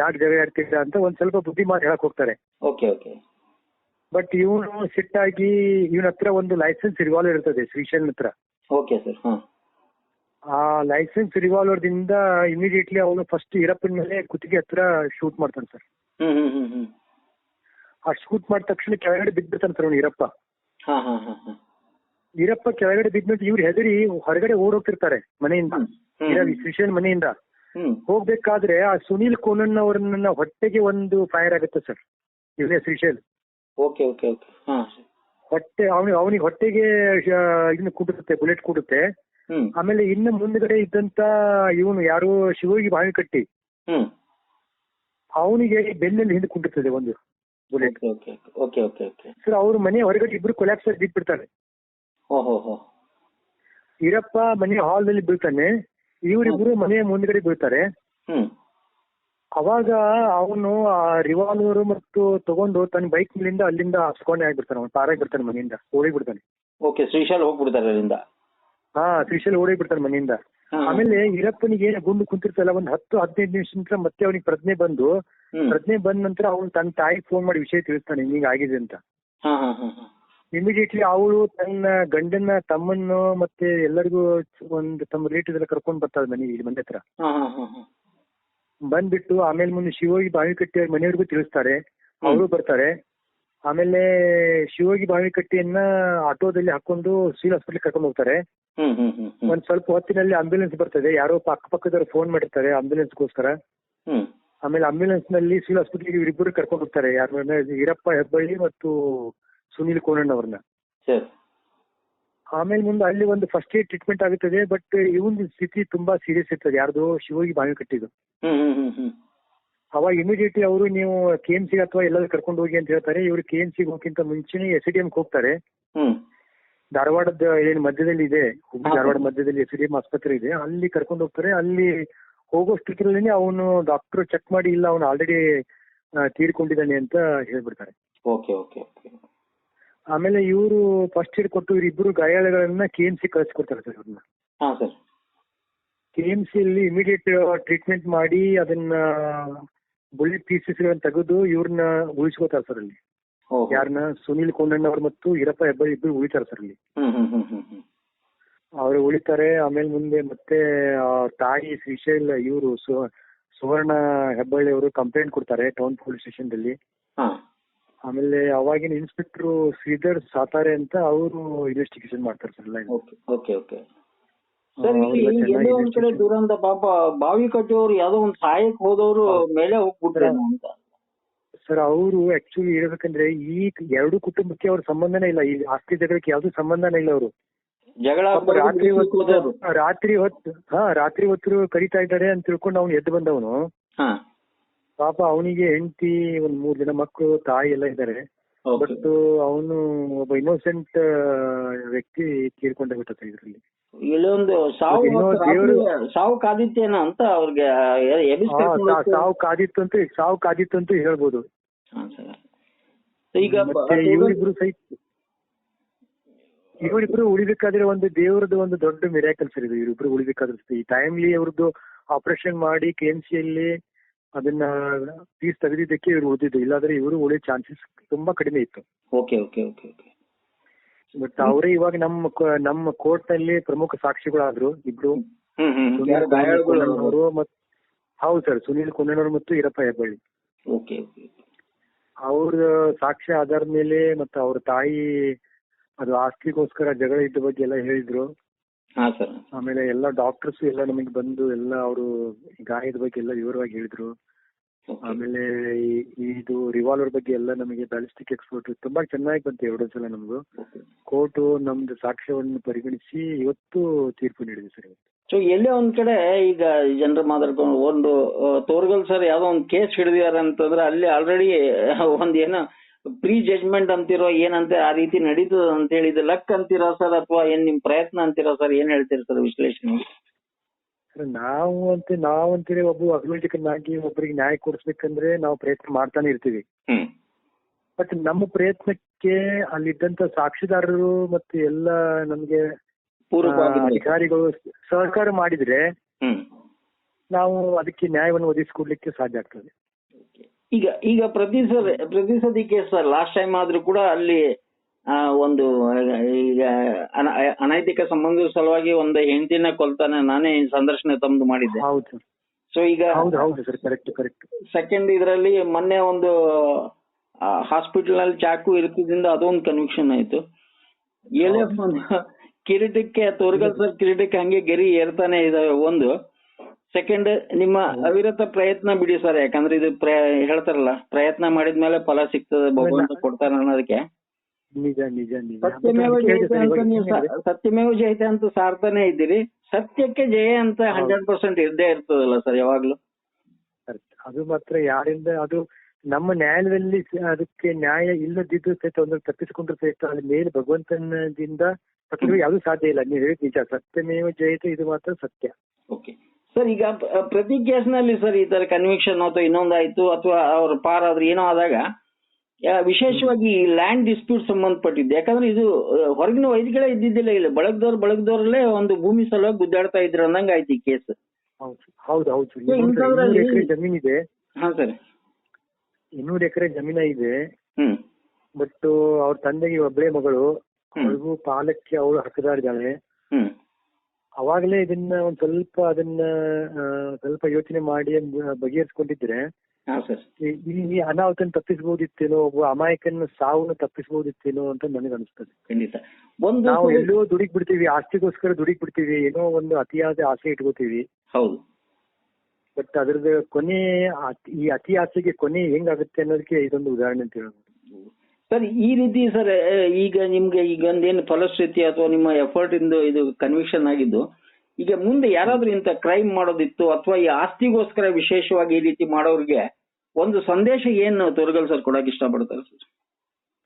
ಯಾಕೆ ಜಗಳ ಆಡ್ತಿದ್ರ ಅಂತ ಒಂದ್ ಸ್ವಲ್ಪ ಬುದ್ಧಿ ಮಾಡಿ ಹೇಳಕ್ ಹೋಗ್ತಾರೆ. Okay okay. ಬಟ್ ಇವನು ಸಿಟ್ಟಾಗಿ ಇವನ ಹತ್ರ ಒಂದು ಲೈಸೆನ್ಸ್ ರಿವಾಲ್ವರ್ ಇರ್ತದೆ ಶ್ರೀಶೈಲ್ ಹತ್ರ. ಓಕೆ ಸರ್ ಆ ಲೈಸೆನ್ಸ್ ರಿವಾಲ್ವರ್ ದಿಂದ ಇಮಿಡಿಯೇಟ್ಲಿ ಅವನು ಫಸ್ಟ್ ಇರಪ್ಪಿನ ಮೇಲೆ ಕುತ್ತಿಗೆ ಹತ್ರ ಶೂಟ್ ಮಾಡ್ತಾನೆ ಸರ್. ಆ ಶೂಟ್ ಮಾಡಿದ ತಕ್ಷಣ ಕೆಳಗಡೆ ಬಿದ್ದಿರ್ತಾನೆ ಸರ್ ಅವನು ಈರಪ್ಪ. ಈರಪ್ಪ ಕೆಳಗಡೆ ಬಿದ್ಬಿಟ್ಟು ಇವ್ರು ಹೆದರಿ ಹೊರಗಡೆ ಓಡೋಗ್ತಿರ್ತಾರೆ ಮನೆಯಿಂದ. ಶ್ರೀಶೈಲ್ ಮನೆಯಿಂದ. ಹೋಗ್ಬೇಕಾದ್ರೆ ಆ ಸುನೀಲ್ ಕೋನನ್ ಅವರನ್ನ ಹೊಟ್ಟೆಗೆ ಒಂದು ಫೈರ್ ಆಗುತ್ತೆ ಸರ್ ಇವನೇ ಶ್ರೀಶೈಲ್ ಓಕೆ ಓಕೆ ಓಕೆ. ಹೊಟ್ಟೆ ಅವನಿಗೆ ಅವನಿಗೆ ಹೊಟ್ಟೆಗೆ ಇದನ್ನ ಕೂಡುತ್ತೆ ಬುಲೆಟ್ ಕುಡುತ್ತೆ. ಆಮೇಲೆ ಇನ್ನು ಮುಂದ್ಗಡೆ ಇದ್ದಂತ ಇವನು ಯಾರು ಶಿವಗಿ ಬಾವಿ ಕಟ್ಟಿ ಅವನಿಗೆ ಬೆನ್ನಲ್ಲಿ ಹಿಂದೆ ಕುಂಟುತ್ತದೆ ಒಂದು. Bullet okay okay okay okay sir ಅವ್ರ ಮನೆ ಹೊರಗಡೆ ಇಬ್ರು ಕೊಲ್ಯಾಪ್ಸ್ ಆಗಿ ಬಿದ್ಬಿಡ್ತಾರೆ ಹೋ ಹೋ ಈರಪ್ಪ ಮನೆ ಹಾಲ್ನಲ್ಲಿ ಬೀಳ್ತಾನೆ. ಇವರಿಬ್ರು ಮನೆ ಮುಂದ್ಗಡೆ ಬೀಳ್ತಾರೆ. ಹ್ಮ್. ಅವಾಗ ಅವನು ಆ ರಿವಾಲ್ವರ್ ಮತ್ತು ತಗೊಂಡು ತನ್ನ ಬೈಕ್ ಮೇಲಿಂದ ಅಲ್ಲಿಂದ ಹಸ್ಕೊಂಡೆ ಆಗ್ಬಿಡ್ತಾನೆ. ಅವನು ಪಾರಾಗಿ ಬಿಡ್ತಾನೆ ಮನೆಯಿಂದ ಓಡಿ ಬಿಡ್ತಾನೆ ಓಕೆ ಶ್ರೀಶಾಲ್ ಹೋಗ್ಬಿಡ್ತಾರೆ ಅಲ್ಲಿಂದ. ಹಾ ಶ್ರೀಶಾಲ್ ಓಡಿ ಬಿಡ್ತಾನೆ ಮನೆಯಿಂದ. ಆಮೇಲೆ ಈರಪ್ಪನಿಗೆ ಏನೇ ಗುಂಡು ಕುಂತಿರ್ತಲ್ಲ ಒಂದ್ ಹತ್ತು ಹದಿನೈದು ನಿಮಿಷ ನಂತರ ಮತ್ತೆ ಅವನಿಗೆ ಪ್ರಜ್ಞೆ ಬಂದು ಪ್ರಜ್ಞೆ ಬಂದ ನಂತರ ಅವನು ತನ್ನ ತಾಯಿ ಫೋನ್ ಮಾಡಿ ವಿಷಯ ತಿಳಿಸ್ತಾನೆ ಹಿಂಗ ಆಗಿದೆ ಅಂತ. ಇಮಿಡಿಯೇಟ್ಲಿ ಅವಳು ತನ್ನ ಗಂಡನ ತಮ್ಮನ್ನು ಮತ್ತೆ ಎಲ್ಲರಿಗೂ ಒಂದು ತಮ್ಮ ರೇಟ್ ಎಲ್ಲ ಕರ್ಕೊಂಡ್ ಬರ್ತಾಳೆ ಮನೆಗೆ ಇಲ್ಲಿ ಮನೆ ಹತ್ರ. ಬಂದ್ಬಿಟ್ಟು ಆಮೇಲೆ ಮುಂದೆ ಶಿವೋಗಿ ಬಾವಿಕಟ್ಟಿ ಅವ್ರ ಮನೆಯವ್ರಿಗೂ ತಿಳಿಸ್ತಾರೆ ಅವರು ಬರ್ತಾರೆ. ಆಮೇಲೆ ಶಿವೋಗಿ ಬಾವಿಕಟ್ಟಿಯನ್ನ ಆಟೋದಲ್ಲಿ ಹಾಕೊಂಡು ಸಿವಿಲ್ ಹಾಸ್ಪಿಟಲ್ ಕರ್ಕೊಂಡು ಹೋಗ್ತಾರೆ. ಒಂದ್ ಸ್ವಲ್ಪ ಹೊತ್ತಿನಲ್ಲಿ ಆಂಬ್ಯುಲೆನ್ಸ್ ಬರ್ತದೆ. ಯಾರೋ ಅಕ್ಕಪಕ್ಕದವ್ರು ಫೋನ್ ಮಾಡಿರ್ತಾರೆ ಆಂಬ್ಯುಲೆನ್ಸ್ ಗೋಸ್ಕರ ಆಮೇಲೆ ಆಂಬ್ಯುಲೆನ್ಸ್ನಲ್ಲಿ ಸಿವಿಲ್ ಹಾಸ್ಪಿಟಲ್ಗೆ ಇವರಿಬ್ಬರು ಕರ್ಕೊಂಡು ಹೋಗ್ತಾರೆ. ಯಾರು ಈರಪ್ಪ ಹೆಬ್ಬಳ್ಳಿ ಮತ್ತು ಸುನೀಲ್ ಕೋಣಣ್ಣ ಅವ್ರನ್ನ. ಆಮೇಲೆ ಮುಂದೆ ಅಲ್ಲಿ ಒಂದು ಫಸ್ಟ್ ಏಡ್ ಟ್ರೀಟ್ಮೆಂಟ್ ಆಗುತ್ತದೆ ಬಟ್ ಇವನ್ ಸ್ಥಿತಿ ತುಂಬಾ ಸೀರಿಯಸ್ ಇರ್ತದೆ. ಯಾರ್ದು ಶಿವಗಿ ಬಾವಿ ಕಟ್ಟಿದ್ದು. ಅವಾಗ ಇಮಿಡಿಯೇಟ್ಲಿ ಅವರು ನೀವು ಕೆ ಎಂ ಸಿ ಅಥವಾ ಎಲ್ಲಾದ್ರೂ ಕರ್ಕೊಂಡು ಹೋಗಿ ಅಂತ ಹೇಳ್ತಾರೆ. ಇವರು ಕೆ ಎಂ ಸಿ ಹೋಗಿಂತ ಮುಂಚೆನೆ ಎಸ್ ಡಿ ಎಂ ಹೋಗ್ತಾರೆ. ಧಾರವಾಡದ ಏನ್ ಮಧ್ಯದಲ್ಲಿ ಇದೆ ಹುಬ್ಳಿ. ಧಾರವಾಡ ಮಧ್ಯದಲ್ಲಿ ಎಸ್ ಡಿ ಎಂ ಆಸ್ಪತ್ರೆ ಇದೆ ಅಲ್ಲಿ ಕರ್ಕೊಂಡು ಹೋಗ್ತಾರೆ ಅಲ್ಲಿ ಹೋಗೋಷ್ಟರಲ್ಲಿ ಅವನು ಡಾಕ್ಟರ್ ಚೆಕ್ ಮಾಡಿ ಇಲ್ಲ ಅವನು ಆಲ್ರೆಡಿ ತೀರ್ಕೊಂಡಿದ್ದಾನೆ ಅಂತ ಹೇಳ್ಬಿಡ್ತಾರೆ ಓಕೆ ಓಕೆ ಆಮೇಲೆ ಇವರು ಫಸ್ಟ್ ಏಡ್ ಕೊಟ್ಟು ಇವರಿಬ್ರು ಗಾಯಾಳುಗಳನ್ನ ಕೆ ಎಂ ಸಿ ಕಳಿಸ್ಕೊಡ್ತಾರೆ ಸರ್ ಅವ್ರನ್ನ ಹಾ ಸರ್ ಕೆ ಎಂ ಸಿ ಅಲ್ಲಿ ಇಮಿಡಿಯೇಟ್ ಟ್ರೀಟ್ಮೆಂಟ್ ಮಾಡಿ ಅದನ್ನ ಬುಲೆಟ್ ಪೀಸಸ್ ತೆಗೆದು ಇವ್ರನ್ನ ಉಳಿಸ್ಕೊತಾರೆ ಸರ್ ಅಲ್ಲಿ. ಯಾರನ್ನ ಸುನೀಲ್ ಕೊಂಡಣ್ಣವ್ರು ಮತ್ತು ಈರಪ್ಪ ಹೆಬ್ಬಳ್ಳಿ ಇಬ್ಬರು ಉಳಿತಾರೆ ಸರ್ ಅಲ್ಲಿ. ಅವ್ರು ಉಳಿತಾರೆ ಆಮೇಲೆ ಮುಂದೆ ಮತ್ತೆ ತಾಯಿ ಶ್ರೀಶೈಲ್ ಇವರು ಸುವರ್ಣ ಹೆಬ್ಬಳ್ಳಿ ಅವರು ಕಂಪ್ಲೇಂಟ್ ಕೊಡ್ತಾರೆ ಟೌನ್ ಪೊಲೀಸ್ ಸ್ಟೇಷನ್ ಅಲ್ಲಿ ಆಮೇಲೆ ಅವಾಗಿನ ಇನ್ಸ್ಪೆಕ್ಟರ್ ಶ್ರೀಧರ್ ಸಾತಾರೆ ಅಂತ ಅವರು ಇನ್ವೆಸ್ಟಿಗೇಷನ್ ಮಾಡ್ತಾರೆ ಸರ್ ಎಲ್ಲ ಒಂದ್ ಕಡೆ ಪಾಪ ಬಾವಿ ಕಟ್ಟಿಯವರು ಯಾವ್ದೋ ಒಂದ್ ಸಹಾಯಕ್ ಹೋದವರು ಮೇಲೆ ಹೋಗ್ಬಿಟ್ರೆ ಅಂತ. ಸರ್ ಅವರು ಆಕ್ಚುಲಿ ಹೇಳ್ಬೇಕಂದ್ರೆ ಈ ಎರಡು ಕುಟುಂಬಕ್ಕೆ ಅವ್ರ ಸಂಬಂಧನೇ ಇಲ್ಲ ಈ ಆಸ್ತಿ ಜಗಳಕ್ಕೆ ಯಾವ್ದು ಸಂಬಂಧನೇ ಇಲ್ಲ ಅವರು ರಾತ್ರಿ ಹೊತ್ತು ರಾತ್ರಿ ಹೊತ್ತು ಹಾ ರಾತ್ರಿ ಹೊತ್ತು ಕರಿತಾ ಇದ್ದಾರೆ ಅಂತ ತಿಳ್ಕೊಂಡು ಅವ್ನು ಎದ್ದು ಬಂದವನು ಪಾಪ ಅವನಿಗೆ ಹೆಂಡತಿ ಒಂದ್ ಮೂರ್ ಜನ ಮಕ್ಕಳು ತಾಯಿ ಎಲ್ಲ ಇದ್ದಾರೆ ಬಟ್ ಅವನು ಒಬ್ಬ ಇನ್ನೋಸೆಂಟ್ ವ್ಯಕ್ತಿ ತೀರ್ಕೊಂಡ ಬಿಟ್ಟ ಇದ್ರಲ್ಲಿ ಇಲ್ಲೊಂದು ಸಾವು ಸಾವು ಕಾದಿತ್ತೇನೋ ಅಂತ ಅವ್ರಿಗೆ. ಸಾವು ಕಾದಿತ್ತು ಅಂತ ಸಾವು ಕಾದಿತ್ತು ಅಂತ ಹೇಳ್ಬೋದು ಹಾ, ಸರ್. ಈಗ ಇವರಿಬ್ರು ಸಹಿತ ಇವರಿಬ್ರು ಉಳಿಬೇಕಾದ್ರೆ ಒಂದು ದೇವರದ್ದು ಒಂದು ದೊಡ್ಡ ಮಿರಾಕಲ್ ಸರ್ ಇದು. ಇವರಿಬ್ರು ಉಳಿಬೇಕಾದ್ರೆ ಈ ಟೈಮ್ಲಿ ಅವ್ರದ್ದು ಆಪರೇಷನ್ ಮಾಡಿ ಕೆ ಎಂ ಸಿ ಅದನ್ನ ಫೀಸ್ ತೆಗೆದಿದ್ದಕ್ಕೆ ಇವ್ರು ಉಳಿದಿದ್ದು. ಇಲ್ಲಾಂದ್ರೆ ಇವರು ಉಳಿಯೋ ಚಾನ್ಸಸ್ ತುಂಬಾ ಕಡಿಮೆ ಇತ್ತು. Okay okay okay okay but ಅವರೇ ಇವಾಗ ನಮ್ಮ ನಮ್ಮ ಕೋರ್ಟ್ನಲ್ಲಿ ಪ್ರಮುಖ ಸಾಕ್ಷಿಗಳಾದ್ರು ಇಬ್ರು. ಹೌದು ಸರ್ ಸುನೀಲ್ ಕುನ್ನಣ್ಣವರು ಮತ್ತು ಈರಪ್ಪ ಹೆಬ್ಬಳ್ಳಿ. ಓಕೆ ಓಕೆ ಅವ್ರ ಸಾಕ್ಷ್ಯ ಆಧಾರದ ಮೇಲೆ ಮತ್ತೆ ಅವ್ರ ತಾಯಿ ಅದು ಆಸ್ತಿಗೋಸ್ಕರ ಜಗಳ ಇದ್ದ ಬಗ್ಗೆ ಎಲ್ಲ ಹೇಳಿದ್ರು. ಹಾ ಸರ್. ಆಮೇಲೆ ಎಲ್ಲ ಡಾಕ್ಟರ್ಸ್ ಎಲ್ಲ ನಮಗೆ ಬಂದು ಎಲ್ಲ ಅವರು ಗಾಯದ ಬಗ್ಗೆ ಎಲ್ಲ ವಿವರವಾಗಿ ಹೇಳಿದ್ರು. ಆಮೇಲೆ ಇದು ರಿವಾಲ್ವರ್ ಬಗ್ಗೆ ಎಲ್ಲ ನಮಗೆ ಬ್ಯಾಲಿಸ್ಟಿಕ್ ಎಕ್ಸ್ಪರ್ಟ್ ತುಂಬಾ ಚೆನ್ನಾಗಿ ಬಂತು ಎರಡು ಸಲ ನಮ್ದು. ಕೋರ್ಟ್ ನಮ್ದು ಸಾಕ್ಷ್ಯವನ್ನು ಪರಿಗಣಿಸಿ ಇವತ್ತು ತೀರ್ಪು ನೀಡಿದೆ ಸರ್ ಇವತ್ತು. ಸೊ ಎಲ್ಲೇ ಒಂದ್ ಕಡೆ ಈಗ ಜನರು ಮಾತಾಡ್ಕೊಂಡು ಒಂದು ತೋರ್ಗಲ್ ಸರ್ ಯಾವ್ದೋ ಒಂದು ಕೇಸ್ ಹಿಡಿದಿದ್ದಾರೆ ಅಂತಂದ್ರೆ ಅಲ್ಲಿ ಆಲ್ರೆಡಿ ಒಂದ್ ಏನು ಪ್ರೀ ಜಜ್ಮೆಂಟ್ ಅಂತಿರೋ ಏನಂತೆ ಆ ರೀತಿ ನಡೀತದ ಅಂತ ಹೇಳಿದ ಲಕ್ ಅಂತೀರಾ ಸರ್ ಅಥವಾ ಏನ್ ನಿಮ್ ಪ್ರಯತ್ನ ಅಂತೀರಾ ಸರ್ ಏನ್ ಹೇಳ್ತೀರಿ ಸರ್ ವಿಶ್ಲೇಷಣೆ? ನಾವು ಅಂತ ನಾವಂತೇಳಿ ಒಬ್ಬ ಅಭಿವೃದ್ಧಿಕನಾಗಿ ಒಬ್ಬರಿಗೆ ನ್ಯಾಯ ಕೊಡಿಸ್ಬೇಕಂದ್ರೆ ನಾವು ಪ್ರಯತ್ನ ಮಾಡ್ತಾನೆ ಇರ್ತೀವಿ. ಬಟ್ ನಮ್ಮ ಪ್ರಯತ್ನಕ್ಕೆ ಅಲ್ಲಿದ್ದಂತ ಸಾಕ್ಷಿದಾರರು ಮತ್ತೆ ಎಲ್ಲ ನಮ್ಗೆ ಅಧಿಕಾರಿಗಳು ಸಹಕಾರ ಮಾಡಿದ್ರೆ ನಾವು ಅದಕ್ಕೆ ನ್ಯಾಯವನ್ನು ಒದಗಿಸಿಕೊಡ್ಲಿಕ್ಕೆ ಸಾಧ್ಯ ಆಗ್ತದೆ. ಈಗ ಈಗ ಪ್ರತಿ ಸಲ ಪ್ರತಿ ಸರ್ ಲಾಸ್ಟ್ ಟೈಮ್ ಆದ್ರೂ ಕೂಡ ಅಲ್ಲಿ ಒಂದು ಈಗ ಅನೈತಿಕ ಸಂಬಂಧದ ಸಲುವಾಗಿ ಒಂದು ಹೆಂಡತಿನ ಕೊಲ್ತಾನೆ ನಾನೇ ಸಂದರ್ಶನ ತಮ್ದು ಮಾಡಿದ್ದೆ. ಹೌದು. ಸೊ ಈಗ ಹೌದು ಹೌದು ಸರ್ ಕರೆಕ್ಟ್ ಕರೆಕ್ಟ್ ಸೆಕೆಂಡ್ ಇದರಲ್ಲಿ ಮೊನ್ನೆ ಒಂದು ಹಾಸ್ಪಿಟಲ್ನಲ್ಲಿ ಚಾಕು ಇರ್ತಿದ್ರಿಂದ ಅದೊಂದು ಕನ್ವಿಕ್ಷನ್ ಆಯ್ತು. ಎಲ್ ಕಿರೀಟಕ್ಕೆ ತೋರ್ಗಲ್ ಸರ್ ಕಿರೀಟಕ್ಕೆ ಹಂಗೆ ಗೆರಿ ಏರ್ತಾನೆ ಇದಾವೆ ಒಂದು. ಸೆಕೆಂಡ್ ನಿಮ್ಮ ಅವಿರತ ಪ್ರಯತ್ನ ಬಿಡಿ ಸರ್ ಯಾಕಂದ್ರೆ ಇದು ಹೇಳ್ತಾರಲ್ಲ ಪ್ರಯತ್ನ ಮಾಡಿದ್ಮೇಲೆ ಫಲ ಸಿಗ್ತದೆ ಭಗವಂತ ಕೊಡ್ತಾರ ಅನ್ನೋದಕ್ಕೆ. ನಿಜ ನಿಜ ನಿಜ. ಸತ್ಯಮೇವ ಜಯತೆ ಅಂತ ನೀವು ಸತ್ಯಮೇವ ಜಯತೆ ಅಂತ ಸಾರ್ತಾನೆ ಇದ್ದೀರಿ. ಸತ್ಯಕ್ಕೆ ಜಯ ಅಂತ ಹಂಡ್ರೆಡ್ ಪರ್ಸೆಂಟ್ ಇದ್ದೇ ಇರ್ತದಲ್ಲ ಸರ್ ಯಾವಾಗ್ಲೂ. ಅದು ಮಾತ್ರ ಯಾರಿಂದ ಅದು ನಮ್ಮ ನ್ಯಾಯಾಲಯದಲ್ಲಿ ಅದಕ್ಕೆ ನ್ಯಾಯ ಇಲ್ಲದಿದ್ದು ಸಹಿತ ಒಂದು ತಪ್ಪಿಸಿಕೊಂಡ್ರು ಸಹಿತ ಅದ್ರ ಮೇಲೆ ಭಗವಂತನದಿಂದ ತಪ್ಪಿದ್ರು ಯಾವ್ದು ಸಾಧ್ಯ ಇಲ್ಲ. ನೀವು ಹೇಳಿದ ನಿಜ ಸತ್ಯಮೇವ ಜಯತೆ ಇದು ಮಾತ್ರ ಸತ್ಯ. ಓಕೆ. ಸರ್ ಈಗ ಪ್ರತಿ ಕೇಸ್ನಲ್ಲಿ ಸರ್ ಈ ತರ ಕನ್ವಿಕ್ಷನ್ ಅಥವಾ ಇನ್ನೊಂದಾಯ್ತು ಅಥವಾ ಅವ್ರ ಪಾರ್ ಆದ್ರೆ ಏನೋ ಆದಾಗ ವಿಶೇಷವಾಗಿ ಲ್ಯಾಂಡ್ ಡಿಸ್ಪ್ಯೂಟ್ ಸಂಬಂಧಪಟ್ಟಿದ್ದು ಯಾಕಂದ್ರೆ ಇದು ಹೊರಗಿನ ವೈದ್ಯಗಳೇ ಇದ್ದಿದ್ದಿಲ್ಲ ಇಲ್ಲ ಬಳಗದವ್ರು ಬಳಗದವ್ರಲ್ಲೇ ಒಂದು ಭೂಮಿ ಸಲುವಾಗಿ ಗುದ್ದಾಡ್ತಾ ಇದ್ರು ಅಂದಂಗ ಆಯ್ತು ಈ ಕೇಸ್ ಹೌದು ಹೌದು. ಹೌದು ಜಮೀನಿದೆ. ಹಾ ಸರ್. ಇನ್ನೂರು ಎಕರೆ ಜಮೀನ ಇದೆ. ಬಟ್ ಅವ್ರ ತಂದೆಗೆ ಒಬ್ಬಳೇ ಮಗಳು. ಅವ್ರಿಗೂ ಪಾಲಕ್ಕೆ ಅವಳು ಹಕ್ಕದಾರಿದ್ದಾಳೆ ಹ್ಮ್. ಅವಾಗಲೇ ಇದನ್ನ ಒಂದ್ ಸ್ವಲ್ಪ ಅದನ್ನ ಸ್ವಲ್ಪ ಯೋಚನೆ ಮಾಡಿ ಬಗೆಹರಿಸ್ಕೊಂಡಿದ್ರೆ ಈ- ಅನಾಹುತ ಅನಾಹುತನ ತಪ್ಪಿಸಬಹುದಿತ್ತೇನೋ ಒಬ್ಬ ಅಮಾಯಕನ ಸಾವನ್ನ ತಪ್ಪಿಸಬಹುದಿತ್ತೇನೋ ಅಂತ ನನಗೆ ಅನಿಸ್ತದೆ. ಖಂಡಿತ. ಒಂದು ನಾವು ಎಲ್ಲೋ ದುಡಿಗ್ ಬಿಡ್ತೀವಿ ಆಸ್ತಿಗೋಸ್ಕರ ದುಡಿಗ್ ಬಿಡ್ತೀವಿ ಏನೋ ಒಂದು ಅತಿಯಾದ ಆಸೆ ಇಟ್ಕೋತೀವಿ. ಹೌದು. ಬಟ್ ಅದ್ರದ್ದು ಕೊನೆ ಅತಿ- ಈ ಅತಿ ಆಸೆಗೆ ಕೊನೆ ಹೆಂಗಾಗುತ್ತೆ ಅನ್ನೋದಕ್ಕೆ ಇದೊಂದು ಉದಾಹರಣೆ ಅಂತ ಹೇಳ್ಬೋದು. ಸರ್ ಈ ರೀತಿ ಸರ್ ಈಗ ನಿಮ್ಗೆ ಈಗ ಒಂದೇನು ಫಲಶ್ರುತಿ ಅಥವಾ ನಿಮ್ಮ ಎಫರ್ಟ್ ಇಂದ ಇದು ಕನ್ವಿಕ್ಷನ್ ಆಗಿದ್ದು ಈಗ ಮುಂದೆ ಯಾರಾದ್ರೂ ಇಂಥ ಕ್ರೈಮ್ ಮಾಡೋದಿತ್ತು ಅಥವಾ ಈ ಆಸ್ತಿಗೋಸ್ಕರ ವಿಶೇಷವಾಗಿ ಈ ರೀತಿ ಮಾಡೋರಿಗೆ ಒಂದು ಸಂದೇಶ ಏನು ತೋರ್ಗಲ್ ಸರ್ ಕೊಡಕ್ ಇಷ್ಟಪಡ್ತಾರೆ ಸರ್?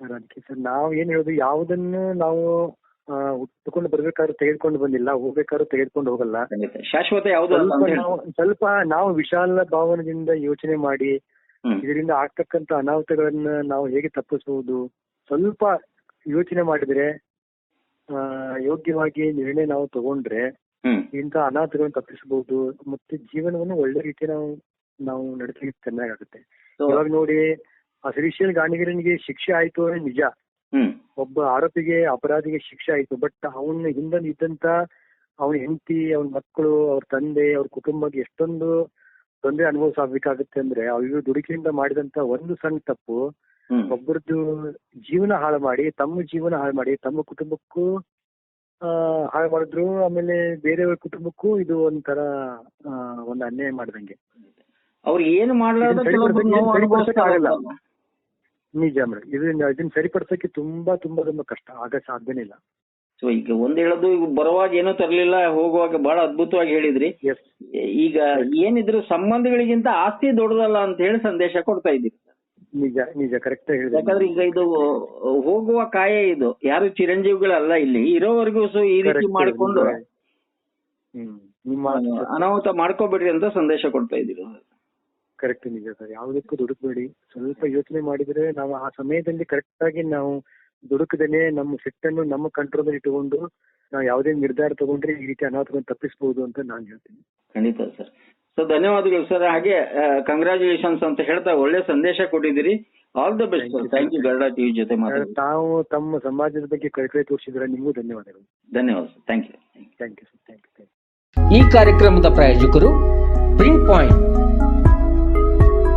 ಸರ್ ಅದಕ್ಕೆ ಸರ್ ನಾವು ಏನ್ ಹೇಳೋದು ಯಾವುದನ್ನು ನಾವು ಉಟ್ಕೊಂಡು ಬರ್ಬೇಕಾದ್ರೆ ತೆಗೆದುಕೊಂಡು ಬಂದಿಲ್ಲ ಹೋಗ್ಬೇಕಾದ್ರೂ ತೆಗೆದುಕೊಂಡು ಹೋಗಲ್ಲ. ಖಂಡಿತ. ಶಾಶ್ವತ ಯಾವ್ದು ಅಲ್ಲ ಸ್ವಲ್ಪ ನಾವು ಹೇಳ್ತಾರೆ. ಸ್ವಲ್ಪ ನಾವು ವಿಶಾಲ ಭಾವನದಿಂದ ಯೋಚನೆ ಮಾಡಿ ಹ್ಮ್. ಇದರಿಂದ ಆಗ್ತಕ್ಕಂತ ಅನಾಹುತಗಳನ್ನ ನಾವು ಹೇಗೆ ತಪ್ಪಿಸಬಹುದು ಸ್ವಲ್ಪ ಯೋಚನೆ ಮಾಡಿದ್ರೆ ಆ, ಯೋಗ್ಯವಾಗಿ ನಿರ್ಣಯ ನಾವು ತಗೊಂಡ್ರೆ ಹ್ಮ್. ಇಂಥ ಅನಾಹುತಗಳನ್ನ ತಪ್ಪಿಸಬಹುದು ಮತ್ತೆ ಜೀವನವನ್ನು ಒಳ್ಳೆ ರೀತಿ ನಾವು ನಾವು ನಡೆಸಲಿಕ್ಕೆ ಚೆನ್ನಾಗಾಗುತ್ತೆ So, ಇವಾಗ ನೋಡಿ ಆ ಶ್ರೀಶೈಲ್ ಗಾಣಿಗರನಿಗೆ ಶಿಕ್ಷೆ ಆಯ್ತು ಅಂದ್ರೆ ನಿಜ. ಒಬ್ಬ ಆರೋಪಿಗೆ ಅಪರಾಧಿಗೆ ಶಿಕ್ಷೆ ಆಯ್ತು. ಬಟ್ ಅವನ ಹಿಂದೆ ಇದ್ದಂತ ಅವನ ಹೆಂಡತಿ ಅವನ ಮಕ್ಕಳು ಅವ್ರ ತಂದೆ ಅವ್ರ ಕುಟುಂಬಕ್ಕೆ ಎಷ್ಟೊಂದು ತೊಂದರೆ ಅನುಭವಿಸಬೇಕಾಗುತ್ತೆ ಅಂದ್ರೆ ಅವ್ರು ದುಡುಕಿನಿಂದ ಮಾಡಿದಂತ ಒಂದು ಸಣ್ಣ ತಪ್ಪು ಒಬ್ಬರದ್ದು ಜೀವನ ಹಾಳು ಮಾಡಿ ತಮ್ಮ ಜೀವನ ಹಾಳು ಮಾಡಿ ತಮ್ಮ ಕುಟುಂಬಕ್ಕೂ ಆ ಹಾಳು ಮಾಡಿದ್ರು ಆಮೇಲೆ ಬೇರೆಯವ್ರ ಕುಟುಂಬಕ್ಕೂ ಇದು ಒಂಥರ ಒಂದು ಅನ್ಯಾಯ ಮಾಡ್ದಂಗೆ. ಅವ್ರಿಗೆ ಏನು ಮಾಡ್ಲಾರ್ದ ನಿಜ ಮೇಡಮ್ ಇದನ್ನ ಇದನ್ನ ಸರಿಪಡಿಸಕ್ಕೆ ತುಂಬಾ ತುಂಬಾ ತುಂಬಾ ಕಷ್ಟ. ಆಗ ಸಾಧ್ಯನೇ ಇಲ್ಲ. ಸೊ ಈಗ ಒಂದ್ ಹೇಳೋದು ಈಗ ಬರುವಾಗ ಏನೂ ತರಲಿಲ್ಲ ಹೋಗುವಾಗ ಬಹಳ ಅದ್ಭುತವಾಗಿ ಹೇಳಿದ್ರಿ. ಈಗ ಏನಿದ್ರು ಸಂಬಂಧಗಳಿಗಿಂತ ಆಸ್ತಿ ದೊಡ್ಡದಲ್ಲ ಅಂತ ಹೇಳಿ ಸಂದೇಶ ಕೊಡ್ತಾ ಇದ್ದೀರಿ. ನಿಜ ನಿಜ ಕರೆಕ್ಟ್ ಹೇಳಿದ್ರೆ. ಯಾಕಂದ್ರೆ ಈಗ ಇದು ಹೋಗುವ ಕಾಯ ಇದು. ಯಾರು ಚಿರಂಜೀವಿಗಳಲ್ಲ ಇಲ್ಲಿ. ಇರೋವರೆಗೂ ಸೊ ಈ ರೀತಿ ಮಾಡಿಕೊಂಡು ಹ್ಮ್. ನಿಮ್ಮ ಅನಾಹುತ ಮಾಡ್ಕೋಬೇಡ್ರಿ ಅಂತ ಸಂದೇಶ ಕೊಡ್ತಾ ಇದ್ದೀರಿ. ಕರೆಕ್ಟ್ ನಿಜ ಸರ್. ಯಾವುದಕ್ಕೂ ದುಡುಕ್ಬೇಡಿ. ಸ್ವಲ್ಪ ಯೋಚನೆ ಮಾಡಿದ್ರೆ ನಾವು ಆ ಸಮಯದಲ್ಲಿ ಕರೆಕ್ಟ್ ಆಗಿ ನಾವು ದುಡುಕದೇನೆ ನಮ್ಮ ಸಿಟ್ಟನ್ನು ನಮ್ಮ ಕಂಟ್ರೋಲ್ ಇಟ್ಟುಕೊಂಡು ನಾವು ಯಾವುದೇ ನಿರ್ಧಾರ ತಗೊಂಡ್ರೆ ಈ ರೀತಿ ಅನಾಹುತಗಳನ್ನು ತಪ್ಪಿಸಬಹುದು ಅಂತ ನಾನು ಹೇಳ್ತೀನಿ. ಖಂಡಿತ ಸರ್. ಸೊ ಧನ್ಯವಾದಗಳು ಸರ್. ಹಾಗೆ ಕಂಗ್ರಾಚುಲೇಷನ್ಸ್ ಅಂತ ಹೇಳ್ತಾ ಒಳ್ಳೆ ಸಂದೇಶ ಕೊಟ್ಟಿದ್ದೀರಿ. All the best thank you Garuda TV ಜೊತೆ ಮಾತಾಡಿ ತಾವು ತಮ್ಮ ಸಮಾಜದ ಬಗ್ಗೆ ಕಳಕಳಿ ತೋರಿಸಿದ್ರೆ ನಿಮಗೂ ಧನ್ಯವಾದಗಳು. ಧನ್ಯವಾದ sir. Thank you thank you sir thank you ಈ ಕಾರ್ಯಕ್ರಮದ ಪ್ರಾಯೋಜಕರು ಪ್ರಿಂಟ್ ಪಾಯಿಂಟ್